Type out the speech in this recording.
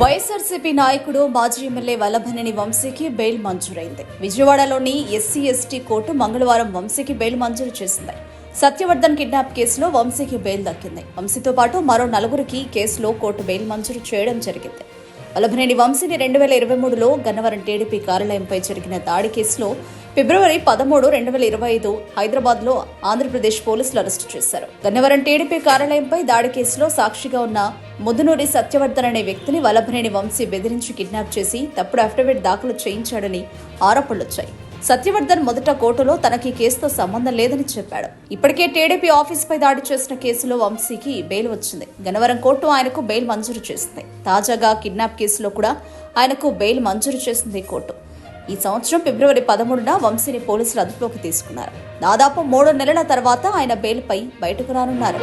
వైఎస్ఆర్సీపీ నాయకుడు మాజీ ఎమ్మెల్యే వల్లభనేని వంశీకి బెయిల్ మంజూరైంది. విజయవాడలోని ఎస్సీ ఎస్టీ కోర్టు మంగళవారం వంశీకి బెయిల్ మంజూరు చేసింది. సత్యవర్ధన్ కిడ్నాప్ కేసులో వంశీకి బెయిల్ దక్కింది. వంశీతో పాటు మరో నలుగురికి కేసులో కోర్టు బెయిల్ మంజూరు చేయడం జరిగింది. వల్లభనేని వంశీని రెండు వేల ఇరవై మూడులో గన్నవరం టీడీపీ కార్యాలయంపై జరిగిన దాడి కేసులో ఫిబ్రవరి పదమూడు రెండు వేల ఇరవై ఐదు హైదరాబాద్లో ఆంధ్రప్రదేశ్ పోలీసులు అరెస్టు చేశారు. గన్నవరం టీడీపీ కార్యాలయంపై దాడి కేసులో సాక్షిగా ఉన్న ముదునూరి సత్యవర్ధన్ అనే వ్యక్తిని వల్లభనేని వంశీ బెదిరించి కిడ్నాప్ చేసి తప్పుడు అఫిడవిట్ దాఖలు చేయించాడని ఆరోపణలొచ్చాయి సత్యవర్ధన్ మొదట కోర్టులో తనకి కేసుతో సంబంధం లేదని చెప్పాడు. ఇప్పటికే టీడీపీ ఆఫీస్పై దాడి చేసిన కేసులో వంశీకి బెయిల్ వచ్చింది. గన్నవరం కోర్టు ఆయనకు బెయిల్ మంజూరు చేసింది. తాజాగా కిడ్నాప్ కేసులో కూడా ఆయనకు బెయిల్ మంజూరు చేసింది కోర్టు. ఈ సంవత్సరం ఫిబ్రవరి పదమూడున వంశీని పోలీసులు అదుపులోకి తీసుకున్నారు. దాదాపు మూడు నెలల తర్వాత ఆయన బెయిల్పై బయటకు రానున్నారు.